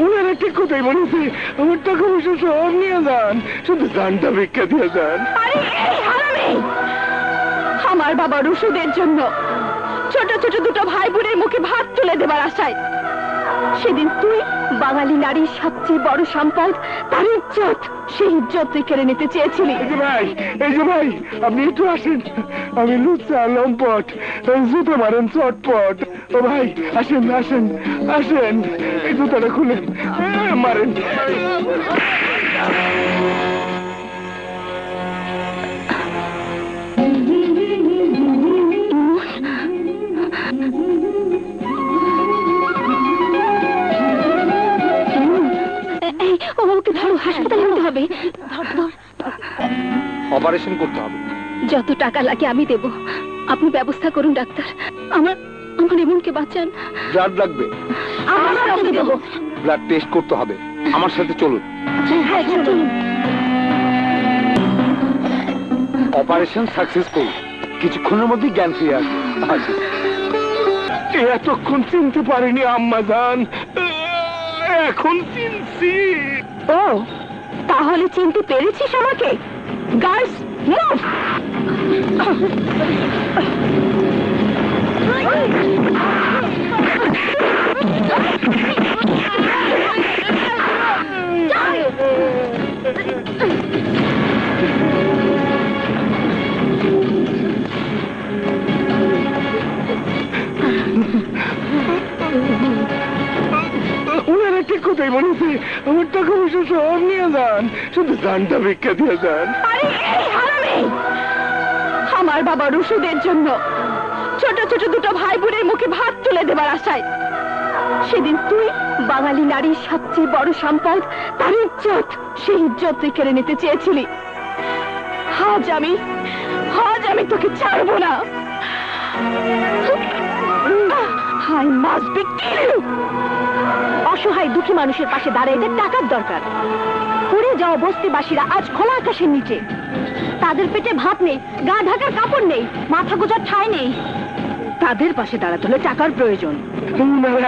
ওনারা ঠিক কথাই বলেছে? আমার টাকা পয়সা সব নিয়ে যান। শুধু জানটা ভিক্ষা দিয়ে যান। আমার বাবার ওষুধের জন্য ছোট ছোট দুটো ভাই বোনের মুখে ভাত তুলে দেবার আশায় সেদিন তুই বাঙালি নারীর সবচেয়ে বড় সম্পদ, তার ইজ্জত। সেই ইজ্জত তুই কেড়ে নিতে চেয়েছিলি। এই যে ভাই, এই যে ভাই, আপনি একটু আসেন। আমি লুচা লম্পট, জুতো মারেন, চটপট। ও ভাই, আসেন আসেন আসেন। এই জুতোটা খুলেন। মারেন। হবে। ধর ধর অপারেশন করতে হবে। যত টাকা লাগে আমি দেব। আপনি ব্যবস্থা করুন ডাক্তার। আমার আমার এমনকে বাঁচান। ব্লাড লাগবে। ব্লাড টেস্ট করতে হবে। আমার সাথে চলুন। হ্যাঁ অপারেশন সাকসেসফুল কিছুক্ষণের মধ্যে জ্ঞান ফিরে আসবে। এতক্ষণ চিনতে পারিনি আম্মা জান। এখন চিনছি। ও তাহলে চিনতে পেরেছিস আমাকে? গার্লস মুভ ওনারা বলেছে, আমার টাকা পয়সা সব নিয়ে যান, শুধু জানটা ভিক্ষা দিয়ে যান। আমার বাবার ওষুধের জন্য ছোট ছোট দুটো ভাই বোনের মুখে ভাত তুলে দেবার আশায় সেদিন তুই বাঙালি নারীর সবচেয়ে বড় সম্পদ, তার ইজ্জত, সেই ইজ্জত তুই কেড়ে নিতে চেয়েছিলি। আজ আমি আজ আমি তোকে ছাড়বো না। Must be kill অসহায় দুঃখী মানুষের পাশে দাঁড়াইতে টাকার দরকার। পড়ে যাওয়া বস্তিবাসীরা আজ খোলা আকাশের নিচে। তাদের পেটে ভাত নেই গা ঢাকার কাপড় নেই মাথা গোজার ঠাঁই নেই। তাদের পাশে দাঁড়াতে হলে টাকার প্রয়োজন।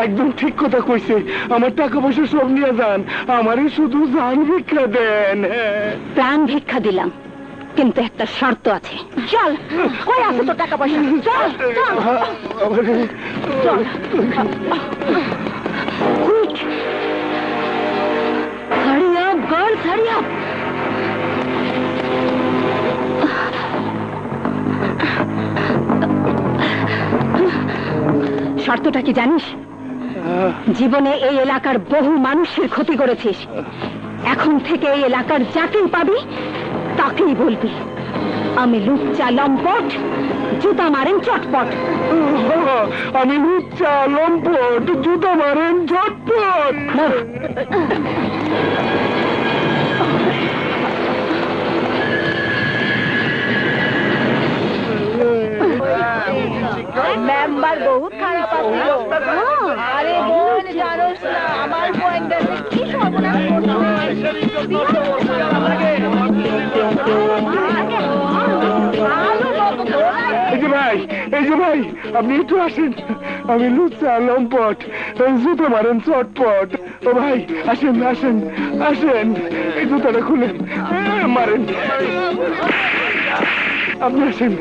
একদম ঠিক কথা কইছে। আমার টাকা পয়সা সব নিয়ে যান। আমারই শুধু জান ভিক্ষা দেন হ্যাঁ। প্রাণ ভিক্ষা দিলাম। কিন্তু একটা শর্ত আছে। চল, কই আছে তোর টাকা পয়সা? চল শর্তটা কি জানিস? জীবনে এই এলাকার বহু মানুষের ক্ষতি করেছিস। এখন থেকে এই এলাকার যাকেই পাবি তাকেই বলবি। আমি লুচ্চা লম্পট জুতা মারেন চটপট। আমি লুচ্চা লম্পট জুতো মারেন চটপট। মেম্বার বহুত খারাপ আরে বোন জানোস না আমার যে কি সর্বনাশ আপনি একটু আসেন। আমি লুচ্চা লম্পট, জুতো মারেন, চটপট। ও ভাই, আসেন আসেন আসেন। এই জুতাটা খুলেন। মারেন। আপনি আসেন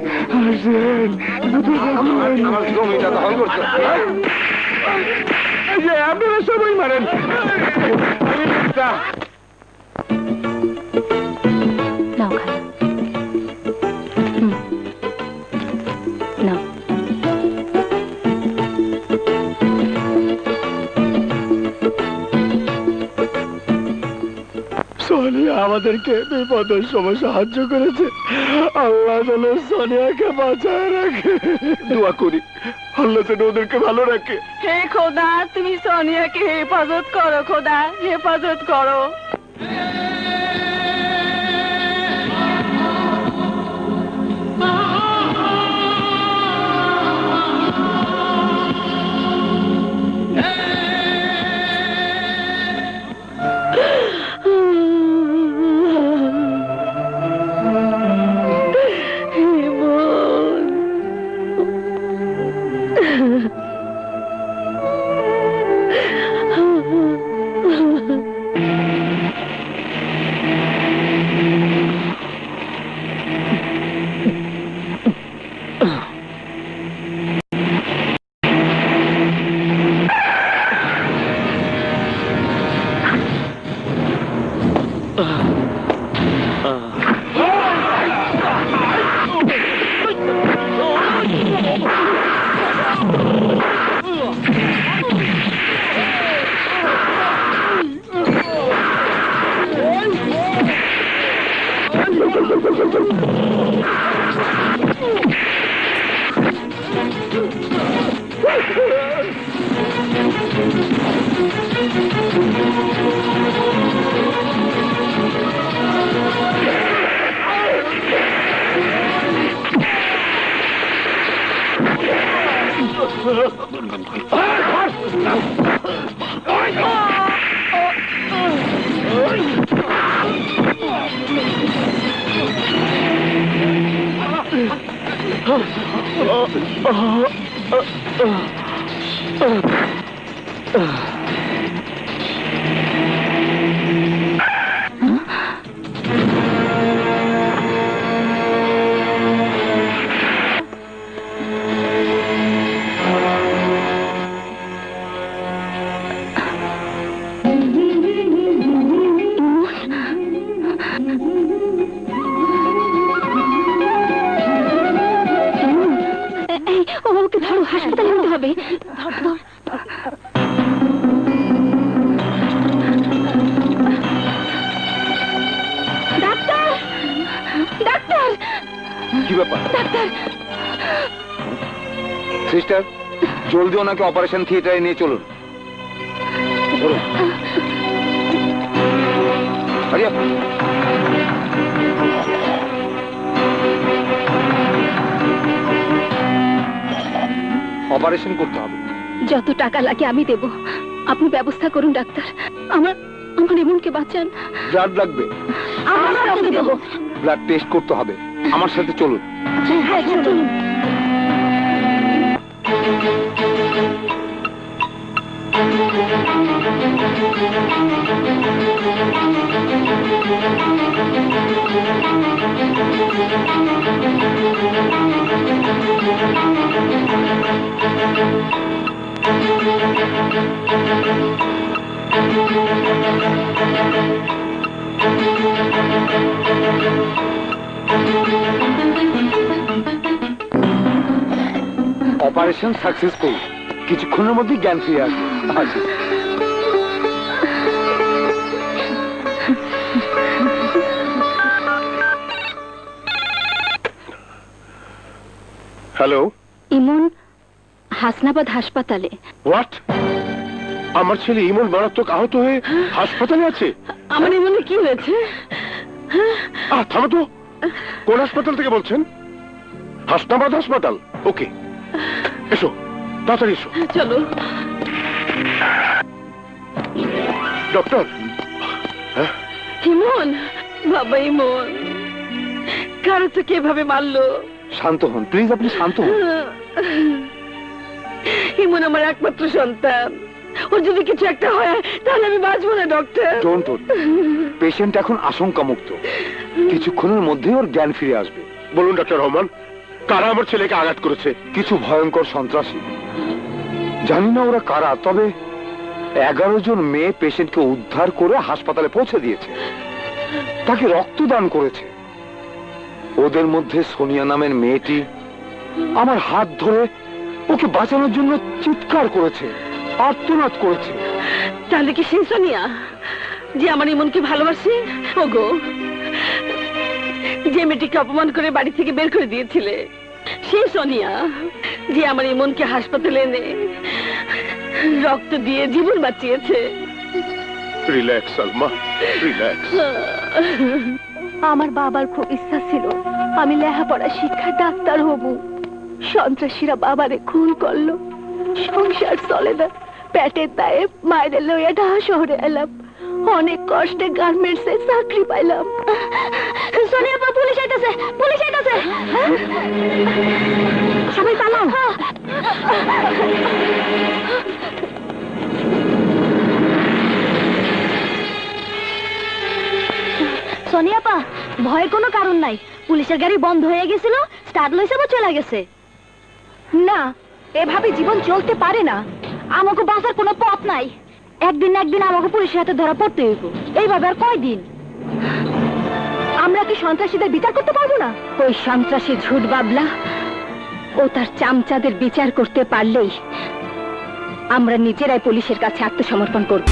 আসেন। জুতোটা খুলেন। এই যে, আপনারা সবাই মারেন। আমি লুচ্চা আমাদেরকে বিপদের সময় সাহায্য করেছে। আল্লাহ যেন সোনিয়াকে বাঁচায় রাখে। দোয়া করি। আল্লাহ যেন ওদেরকে ভালো রাখে। হে খোদা তুমি সোনিয়াকে হেফাজত করো খোদা। হেফাজত করো। Ờ. Woo! এই হবে। ধর ধর ডাক্তার! ডাক্তার! কি ব্যাপার? ডাক্তার! সিস্টার জলদি ওনাকে অপারেশন থিয়েটারে নিয়ে চলুন। চলুন। অপারেশন করতে হবে। যত টাকা লাগে আমি দেব। আপনি ব্যবস্থা করুন ডাক্তার। আমার আমার এমনকে বাঁচান। ব্লাড লাগবে। ব্লাড টেস্ট করতে হবে। আমার সাথে চলুন। হ্যাঁ চলুন। অপারেশন সাকসেসফুল কিছুক্ষণের মধ্যেই জ্ঞান ফিরে আসবে। আসি। হ্যালো ইমন হাসনাবাদ হাসপাতালে। হোয়াট আমার ছেলে ইমন মারাত্মক আহত হয়ে হাসপাতালে আছে। আমার ইমনে কি হয়েছে? আহ থামো তো। কোন হাসপাতাল থেকে বলছেন? হাসনাবাদ হাসপাতাল। ওকে। এসো তাড়াতাড়ি এসো। চলো। ডক্টর? হ্যাঁ? ইমন বাবা ইমন কারও তো কীভাবে মারলো? শান্ত হন প্লিজ আপনি শান্ত হন। ইমন আমার একমাত্র সন্তান। ওর যদি কিছু একটা হয় তাহলে আমি বাঁচবো না ডক্টর ডোন্ট পেশেন্ট এখন আশঙ্কা মুক্ত কিছুক্ষণের মধ্যেই ওর জ্ঞান ফিরে আসবে। বলুন ডক্টর রহমান কারা আমার ছেলেকে আঘাত করেছে? কিছু ভয়ঙ্কর সন্ত্রাসী। জানি না ওরা কারা তবে এগারো জন মেয়ে পেশেন্টকে উদ্ধার করে হাসপাতালে পৌঁছে দিয়েছে। তাকে রক্তদান করেছে। ওদের মধ্যে সোনিয়া নামের মেয়েটি আমার হাত ধরে ওকে বাঁচানোর জন্য চিৎকার করেছে। আর্তনাদ করেছে। তাহলে কি সেই সোনিয়া যে আমার ইমনকে ভালোবাসে? ওগো। যে মেয়েটিকে অপমান করে বাড়ি থেকে বের করে দিয়েছিলে। সেই সোনিয়া যে আমার ইমনকে হাসপাতালে এনে রক্ত দিয়ে জীবন বাঁচিয়েছে। রিল্যাক্স সালমা রিল্যাক্স আমার বাবার খুব ইচ্ছা ছিল। আমি লেখাপড়া শিক্ষা ডাক্তার হব। সন্ত্রাসীরা বাবারে খুন করল। সংসার চলে না। পেটের দায়ে মায়ের লইয়া ঢাকা শহরে এলাম। অনেক কষ্টে গার্মেন্টস এ চাকরি পাইলাম। সোনিয়া পা পুলিশ আইতাছে পুলিশ আইতাছে। সবাই পালাও। সোনিয়াপা ভয়ের কোনো কারণ নাই। পুলিশের গাড়ি বন্ধ হয়ে গেছিল স্টার্ট লইছে বা চলে গেছে। না এভাবে জীবন চলতে পারে না। আমাকে বাঁচার কোনো পথ নাই। একদিন একদিন আমাকে পুলিশের হাতে ধরা পড়তে হইব। এইভাবে আর কয়দিন? আমরা কি সন্ত্রাসীদের বিচার করতে পারব না? ওই সন্ত্রাসী ঝুট বাবলা, ও তার চামচাদের বিচার করতে পারলেই আমরা নিজেরাই পুলিশের কাছে আত্মসমর্পণ করব।